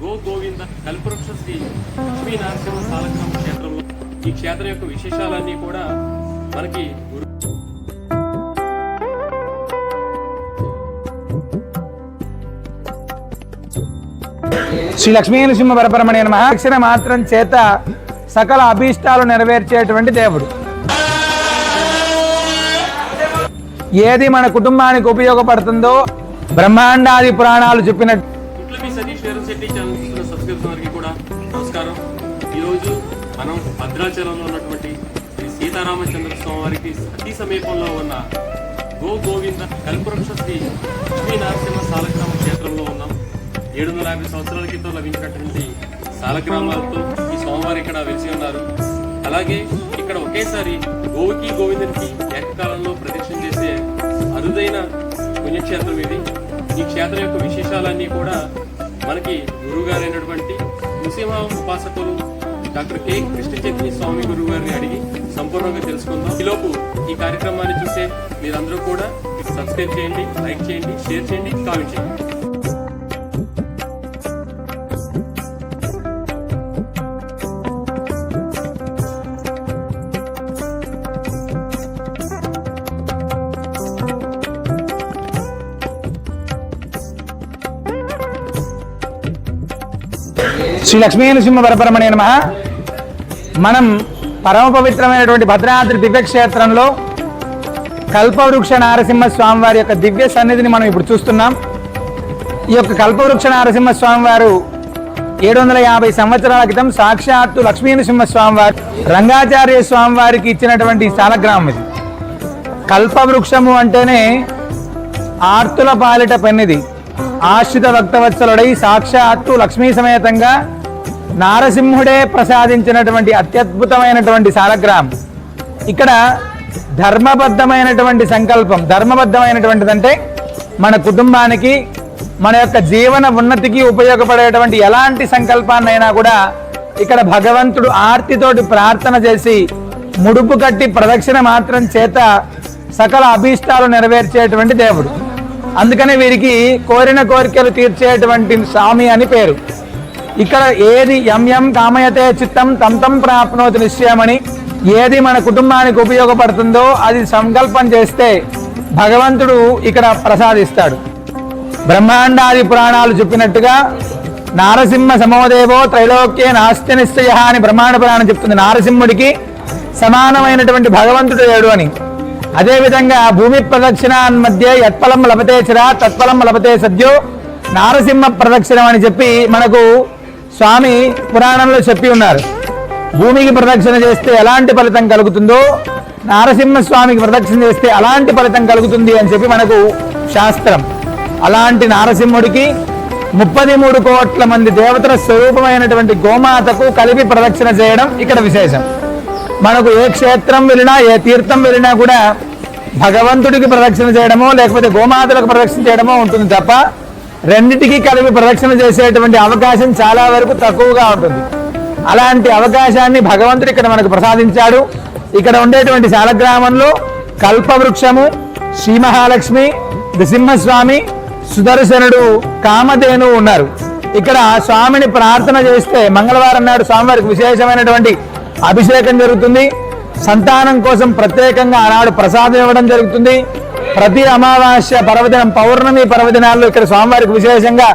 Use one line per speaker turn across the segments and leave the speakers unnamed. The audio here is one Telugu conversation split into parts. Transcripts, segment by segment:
గో గోవింద కల్పవృక్ష శ్రీ లక్ష్మీ నరసింహ సాలగ్రామ క్షేత్రంలో. ఈ క్షేత్రం యొక్క విశేషాలన్నీ కూడా మనకి గురు
శ్రీ లక్ష్మీ నరసింహ పరపరమణి మహాక్షణ మాత్రం చేత సకల అభీష్టాలు నెరవేర్చేటువంటి దేవుడు. ఏది మన కుటుంబానికి ఉపయోగపడుతుందో బ్రహ్మాండాది పురాణాలు చెప్పినట్టు
కుట్లమి సతీష్ శరణ్ శెట్టి ఛానల్ చూస్తున్న సబ్స్క్రైబర్స్ వారికి కూడా నమస్కారం. ఈరోజు మనం భద్రాచలంలో ఉన్నటువంటి శ్రీ సీతారామచంద్ర స్వామి వారికి అతి సమీపంలో ఉన్న గో గోవింద కల్పవృక్ష శ్రీ లక్ష్మీ నరసింహ సాలగ్రామ క్షేత్రంలో ఉన్నాం. ఏడు వందల యాభై సంవత్సరాల క్రితం లభించినటువంటి సాలగ్రామాలతో ఈ స్వామివారు ఇక్కడ వెలిసి ఉన్నారు. అలాగే ఇక్కడ ఒకేసారి గోవుకి గోవిందునికి ఏకకాలంలో ప్రదక్షిణ చేసే అరుదైన పుణ్యక్షేత్రం ఇది. ఈ క్షేత్రం యొక్క విశేషాలన్నీ కూడా మనకి గురువుగారైనటువంటి నృసింహ ఉపాసకులు డాక్టర్ కె కృష్ణ స్వామి గురువు గారిని అడిగి సంపూర్ణంగా తెలుసుకుందాం. ఈలోపు ఈ కార్యక్రమాన్ని చూసే మీరందరూ కూడా సబ్స్క్రైబ్ చేయండి లైక్ చేయండి షేర్ చేయండి కామెంట్ చేయండి.
శ్రీ లక్ష్మీ నృసింహ పరపరమణి నమ. మనం పరమ పవిత్రమైనటువంటి భద్రాద్రి దివ్యక్షేత్రంలో కల్పవృక్ష నారసింహ స్వామి వారి యొక్క దివ్య సన్నిధిని మనం ఇప్పుడు చూస్తున్నాం. ఈ యొక్క కల్పవృక్ష నారసింహ స్వామివారు ఏడు వందల యాభై సంవత్సరాల క్రితం సాక్షాత్తు లక్ష్మీ నరసింహ రంగాచార్య స్వామివారికి ఇచ్చినటువంటి శాలగ్రామం ఇది. కల్పవృక్షము అంటేనే ఆర్తుల పాలిట పెన్నిది. ఆశ్రిత భక్తవత్సలుడై సాక్షాత్తు లక్ష్మీ సమేతంగా నారసింహుడే ప్రసాదించినటువంటి అత్యద్భుతమైనటువంటి సాలగ్రామం ఇక్కడ ధర్మబద్ధమైనటువంటి సంకల్పం ధర్మబద్ధమైనటువంటిది అంటే మన కుటుంబానికి మన యొక్క జీవన ఉన్నతికి ఉపయోగపడేటువంటి ఎలాంటి సంకల్పాన్నైనా కూడా ఇక్కడ భగవంతుడు ఆర్తితోటి ప్రార్థన చేసి ముడుపు కట్టి ప్రదక్షిణ మాత్రం చేత సకల అభీష్టాలు నెరవేర్చేటువంటి దేవుడు. అందుకనే వీరికి కోరిన కోరికలు తీర్చేటువంటి స్వామి అని పేరు. ఇక్కడ ఏది ఎం కామయతే చిత్తం తంతం ప్రాప్నోతి నిశ్చయమని ఏది మన కుటుంబానికి ఉపయోగపడుతుందో అది సంకల్పం చేస్తే భగవంతుడు ఇక్కడ ప్రసాదిస్తాడు. బ్రహ్మాండాది పురాణాలు చెప్పినట్టుగా నారసింహ సమోదేవో త్రైలోక్యే నాస్తి నిశ్చయ అని బ్రహ్మాండ పురాణం చెప్తుంది. నారసింహుడికి సమానమైనటువంటి భగవంతుడు లేడు అని. అదేవిధంగా భూమి ప్రదక్షిణ మధ్య యత్ఫలం లభతే చిరా తత్ఫలం లభతే సద్యో నారసింహ ప్రదక్షిణం అని చెప్పి మనకు స్వామి పురాణంలో చెప్పి ఉన్నారు. భూమికి ప్రదక్షిణ చేస్తే ఎలాంటి ఫలితం కలుగుతుందో నారసింహ స్వామికి ప్రదక్షిణ చేస్తే అలాంటి ఫలితం కలుగుతుంది అని చెప్పి మనకు శాస్త్రం. అలాంటి నారసింహుడికి ముప్పది మూడు కోట్ల మంది దేవతల స్వరూపమైనటువంటి గోమాతకు కలిపి ప్రదక్షిణ చేయడం ఇక్కడ విశేషం. మనకు ఏ క్షేత్రం వెళ్ళినా ఏ తీర్థం వెళ్ళినా కూడా భగవంతుడికి ప్రదక్షిణ చేయడమో లేకపోతే గోమాతలకు ప్రదక్షిణ చేయడమో ఉంటుంది తప్ప రెండిటికి కలిపి ప్రదక్షిణ చేసేటువంటి అవకాశం చాలా వరకు తక్కువగా ఉంటుంది. అలాంటి అవకాశాన్ని భగవంతుడు ఇక్కడ మనకు ప్రసాదించాడు. ఇక్కడ ఉండేటువంటి శాలగ్రామంలో కల్పవృక్షము శ్రీ మహాలక్ష్మి నృసింహస్వామి సుదర్శనుడు కామధేను ఉన్నారు. ఇక్కడ స్వామిని ప్రార్థన చేస్తే మంగళవారం నాడు స్వామివారికి విశేషమైనటువంటి అభిషేకం జరుగుతుంది. సంతానం కోసం ప్రత్యేకంగా ఆనాడు ప్రసాదం ఇవ్వడం జరుగుతుంది. ప్రతి అమావాస్య పర్వదినం పౌర్ణమి పర్వదినాల్లో ఇక్కడ స్వామివారికి విశేషంగా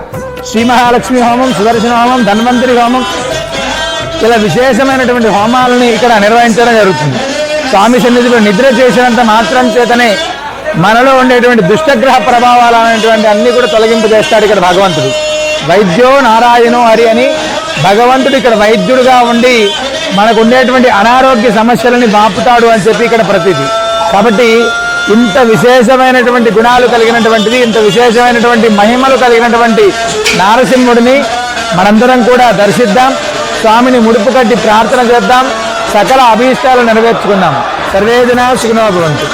శ్రీ మహాలక్ష్మి హోమం సుదర్శన హోమం ధన్వంతరి హోమం ఇలా విశేషమైనటువంటి హోమాలని ఇక్కడ నిర్వహించడం జరుగుతుంది. స్వామి సన్నిధిలో నిద్ర చేసినంత మాత్రం చేతనే మనలో ఉండేటువంటి దుష్టగ్రహ ప్రభావాలు అనేటువంటి అన్ని కూడా తొలగింపు చేస్తాడు ఇక్కడ భగవంతుడు. వైద్యో నారాయణో హరి అని భగవంతుడు ఇక్కడ వైద్యుడుగా ఉండి మనకు ఉండేటువంటి అనారోగ్య సమస్యలని బాపుతాడు అని చెప్పి ఇక్కడ ప్రతిది. కాబట్టి ఇంత విశేషమైనటువంటి గుణాలు కలిగినటువంటిది ఇంత విశేషమైనటువంటి మహిమలు కలిగినటువంటి నారసింహుడిని మనందరం కూడా దర్శిద్దాం స్వామిని ముడుపు కట్టి ప్రార్థన చేద్దాం సకల అభీష్టాలు నెరవేర్చుకుందాం. సర్వేజన సుఖనోభవంతు